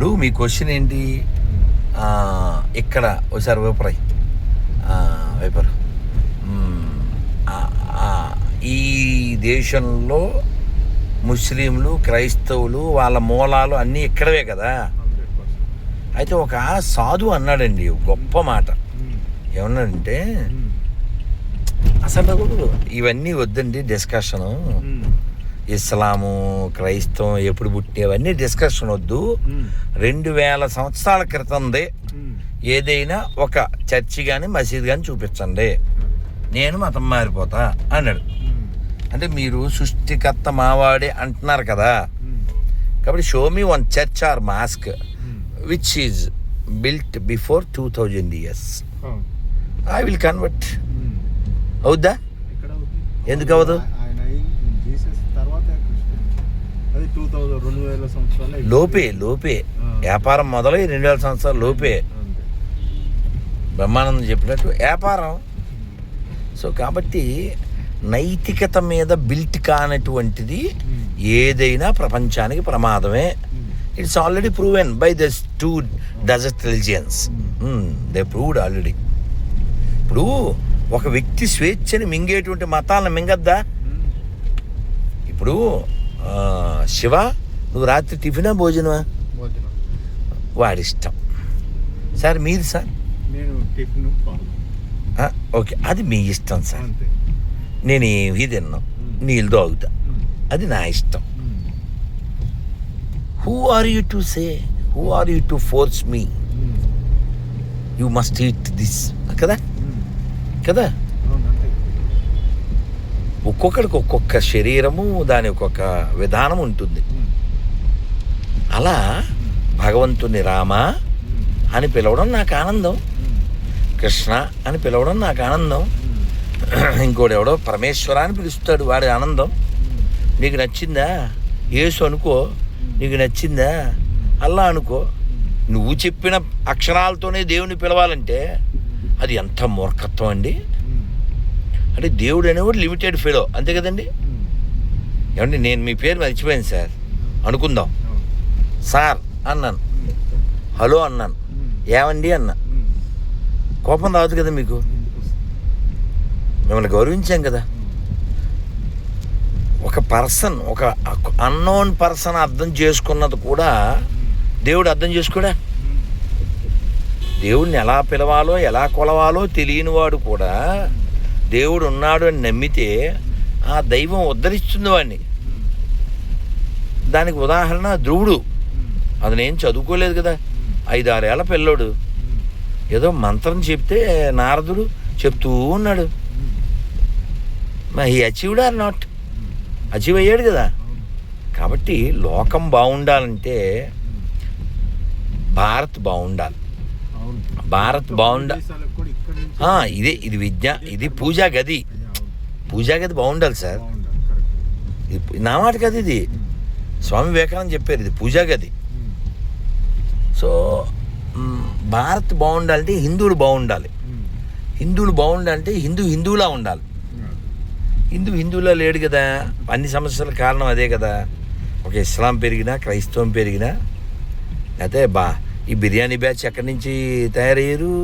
ఇప్పుడు మీ క్వశ్చన్ ఏంటి? ఇక్కడ ఒకసారి వైపరాయి వైపర్ ఈ దేశంలో ముస్లింలు క్రైస్తవులు వాళ్ళ మూలాలు అన్నీ ఇక్కడవే కదా? అయితే ఒక సాధు అన్నాడండి గొప్ప మాట. ఏమన్నాడంటే అసలు ఇవన్నీ వద్దండి డిస్కషను ఇస్లాము క్రైస్తవం ఎప్పుడు పుట్టినవన్నీ డిస్కషన్ వద్దు. రెండు వేల సంవత్సరాల క్రితందే ఏదైనా ఒక చర్చి కానీ మసీద్ కానీ చూపించండి. నేను మతం మారిపోతా అన్నాడు. అంటే మీరు సృష్టికర్త మావాడే అంటున్నారు కదా. కాబట్టి show me one church or mosque which is built before two thousand years I will convert అవుద్దా? ఎందుకు అవ్వదు టూ థౌజండ్ రెండు వేల సంవత్సరాలు లోపే. లోపే వ్యాపారం మొదలై రెండు వేల సంవత్సరాల లోపే. బ్రహ్మానందం చెప్పినట్టు వ్యాపారం. సో కాబట్టి నైతికత మీద బిల్ట్ కానటువంటిది ఏదైనా ప్రపంచానికి ప్రమాదమే. It's already proven by these two religions they proved already ఇప్పుడు ఒక వ్యక్తి స్వేచ్ఛని మింగేటువంటి మతాలను మింగద్దా? ఇప్పుడు శివ నువ్వు రాత్రి టిఫినా భోజనమా? భోజనం. వాడిష్టం. సార్ మీది సార్? నేను టిఫిన్ ఓకే అది మీ ఇష్టం సార్. నేను ఏమీ తిన్నాను నీళ్ళు తాగుతా. అది నా ఇష్టం. Who are you to say who are you to force me you must eat this కదా? కదా? ఒక్కొక్కడికి ఒక్కొక్క శరీరము దాని ఒక్కొక్క విధానం ఉంటుంది. అలా భగవంతుని రామ అని పిలవడం నాకు ఆనందం. కృష్ణ అని పిలవడం నాకు ఆనందం. ఇంకోటి ఎవడో పరమేశ్వర అని పిలుస్తాడు వాడి ఆనందం. నీకు నచ్చిందా? యేసు అనుకో. నీకు నచ్చిందా? అల్లా అనుకో. నువ్వు చెప్పిన అక్షరాలతోనే దేవుని పిలవాలంటే అది ఎంత మూర్ఖత్వం అండి. అంటే దేవుడు అనేవాడు లిమిటెడ్ ఫెలో అంతే కదండి? ఏమండి నేను మీ పేరు మర్చిపోయాను సార్. అనుకుందాం. సార్ అన్నాను. హలో అన్నాను. ఏమండి అన్నా. కోపం రాదు కదా మీకు? మిమ్మల్ని గౌరవించాం కదా. ఒక పర్సన్ ఒక అన్నోన్ పర్సన్ అర్థం చేసుకున్నది కూడా దేవుడు అర్థం చేసుకోడా? దేవుడిని ఎలా పిలవాలో ఎలా కొలవాలో తెలియని వాడు కూడా దేవుడు ఉన్నాడు అని నమ్మితే ఆ దైవం ఉద్ధరిస్తుంది వాడిని. దానికి ఉదాహరణ ధ్రువుడు. అది నేను చదువుకోలేదు కదా. ఐదారేళ్ళ పిల్లోడు. ఏదో మంత్రం చెప్తే నారదుడు చెప్తూ ఉన్నాడు. He achieved or not? Achieve అయ్యాడు కదా. కాబట్టి లోకం బాగుండాలంటే భారత్ బాగుండాలి. భారత్ బాగుండ ఇదే ఇది విద్య ఇది పూజా గది. పూజా గది బాగుండాలి సార్. ఇది నా మాట కదా ఇది. స్వామి వివేకానంద చెప్పారు ఇది పూజా గది. సో భారత్ బాగుండాలంటే హిందువులు బాగుండాలి. హిందువులు బాగుండాలంటే హిందూ హిందువులా ఉండాలి. హిందూ హిందువులా లేడు కదా. అన్ని సమస్యల కారణం అదే కదా. ఒక ఇస్లాం పెరిగినా క్రైస్తవం పెరిగినా అయితే బా ఈ బిర్యానీ బ్యాచ్ ఎక్కడి నుంచి తయారయ్యారు?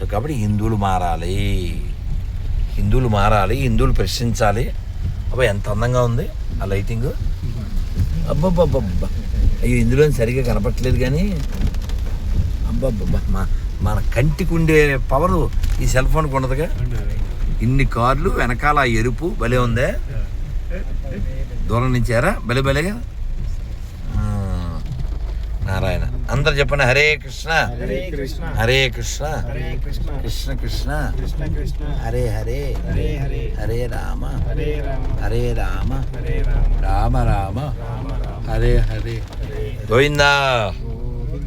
సో కాబట్టి హిందువులు మారాలి. హిందువులు మారాలి హిందువులు ప్రశ్నించాలి. అబ్బా ఎంత అందంగా ఉంది ఆ లైటింగ్. అబ్బబ్బబ్బబ్బా అయ్యో ఇందులో సరిగ్గా కనపట్లేదు కానీ. అబ్బబ్బబ్బా. మా మన కంటికి ఉండే పవరు ఈ సెల్ ఫోన్కి ఉండదుగా. ఇన్ని కార్లు వెనకాల ఆ ఎరుపు భలే ఉందే. దూరం నుంచారా? భలే భలేగా ఆ, నారాయణ అందరు చెప్పండి. హరే కృష్ణ. హరే కృష్ణ. హరే కృష్ణ. కృష్ణ. హరే హరే. హరే రామ. హరే రామ. రామ రామ. హరే హరే. గోవిందా.